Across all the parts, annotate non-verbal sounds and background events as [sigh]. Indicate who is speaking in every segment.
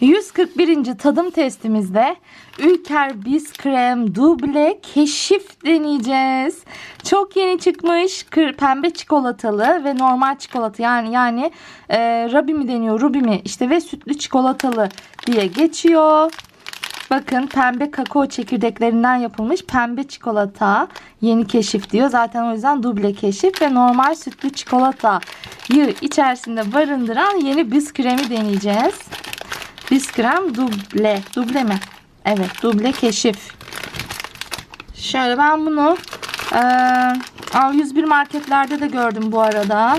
Speaker 1: 141. tadım testimizde Ülker Biz Krem Duble Keşif deneyeceğiz. Çok yeni çıkmış pembe çikolatalı ve normal çikolata yani yani e, Rabi mi deniyor Ruby mi işte ve sütlü çikolatalı diye geçiyor. Bakın pembe kakao çekirdeklerinden yapılmış pembe çikolata yeni keşif diyor. Zaten o yüzden duble keşif ve normal sütlü çikolata içerisinde barındıran yeni biz kremi deneyeceğiz. Biskrem duble. Duble mi? Evet duble keşif. Şöyle ben bunu e, A101 marketlerde de gördüm bu arada.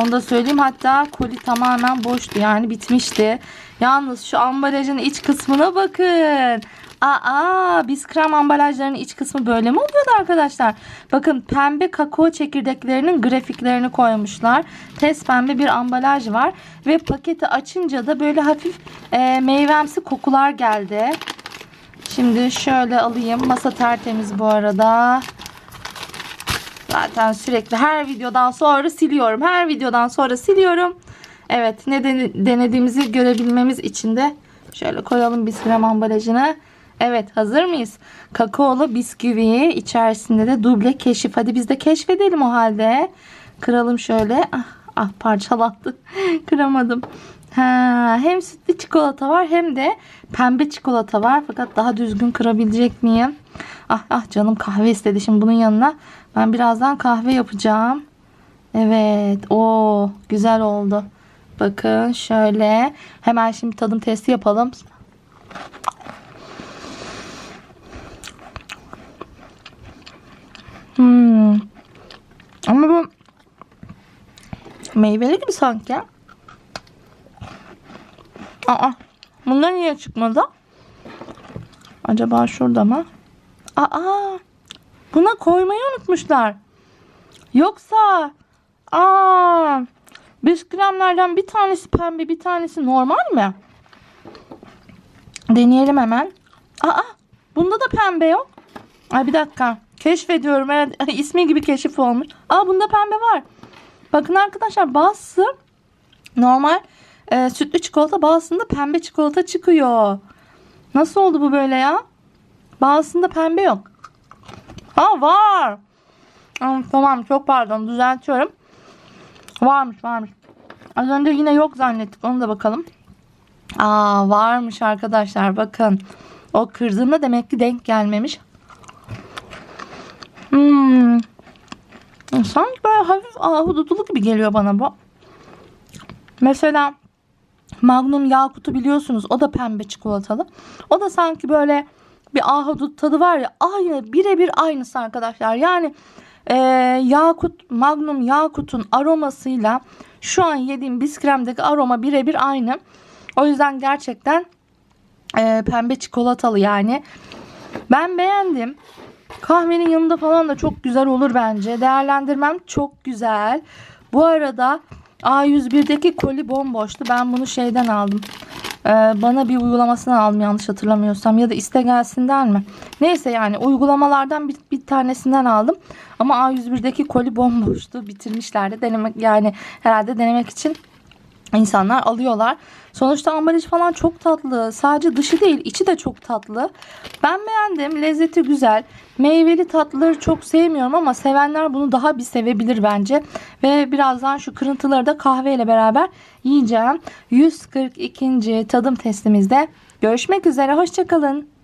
Speaker 1: Onu da söyleyeyim. Hatta koli tamamen boştu. Yani bitmişti. Yalnız şu ambalajın iç kısmına bakın. Aa, biz krem ambalajlarının iç kısmı böyle mi oluyordu arkadaşlar? Bakın pembe kakao çekirdeklerinin grafiklerini koymuşlar. Test pembe bir ambalaj var. Ve paketi açınca da böyle hafif e, meyvemsi kokular geldi. Şimdi şöyle alayım. Masa tertemiz bu arada. Zaten sürekli her videodan sonra siliyorum. Her videodan sonra siliyorum. Evet ne denediğimizi görebilmemiz için de şöyle koyalım biz krem ambalajını. Evet hazır mıyız? Kakaolu bisküvi içerisinde de duble keşif. Hadi biz de keşfedelim o halde. Kıralım şöyle. Ah, ah parçalattı. [laughs] Kıramadım. Ha, hem sütlü çikolata var hem de pembe çikolata var. Fakat daha düzgün kırabilecek miyim? Ah ah canım kahve istedi. Şimdi bunun yanına ben birazdan kahve yapacağım. Evet. o güzel oldu. Bakın şöyle. Hemen şimdi tadım testi yapalım. Hmm. Ama bu meyveli gibi sanki. Aa, bunlar niye çıkmadı? Acaba şurada mı? Aa, buna koymayı unutmuşlar. Yoksa aa, bisküvilerden bir tanesi pembe bir tanesi normal mi? Deneyelim hemen. Aa, bunda da pembe yok. Ay bir dakika. Keşfediyorum. Evet, [laughs] ismi gibi keşif olmuş. Aa bunda pembe var. Bakın arkadaşlar bazısı normal e, sütlü çikolata bazısında pembe çikolata çıkıyor. Nasıl oldu bu böyle ya? Bazısında pembe yok. Ha var. Aa, tamam çok pardon düzeltiyorum. Varmış varmış. Az önce yine yok zannettik. Onu da bakalım. Aa varmış arkadaşlar bakın. O kırdığında demek ki denk gelmemiş. Hmm. Sanki böyle hafif ahududulu gibi geliyor bana bu. Mesela Magnum Yakut'u biliyorsunuz. O da pembe çikolatalı. O da sanki böyle bir ahudut tadı var ya. Aynı birebir aynısı arkadaşlar. Yani e, Yakut Magnum Yakut'un aromasıyla şu an yediğim biskremdeki aroma birebir aynı. O yüzden gerçekten e, pembe çikolatalı yani. Ben beğendim. Kahvenin yanında falan da çok güzel olur bence. Değerlendirmem çok güzel. Bu arada A101'deki koli bomboştu. Ben bunu şeyden aldım. Ee, bana bir uygulamasını aldım yanlış hatırlamıyorsam. Ya da iste gelsinden mi? Neyse yani uygulamalardan bir, bir tanesinden aldım. Ama A101'deki koli bomboştu. Bitirmişlerdi. Denemek yani herhalde denemek için insanlar alıyorlar. Sonuçta ambalaj falan çok tatlı. Sadece dışı değil içi de çok tatlı. Ben beğendim. Lezzeti güzel. Meyveli tatlıları çok sevmiyorum ama sevenler bunu daha bir sevebilir bence. Ve birazdan şu kırıntıları da kahveyle beraber yiyeceğim. 142. tadım testimizde görüşmek üzere. Hoşçakalın.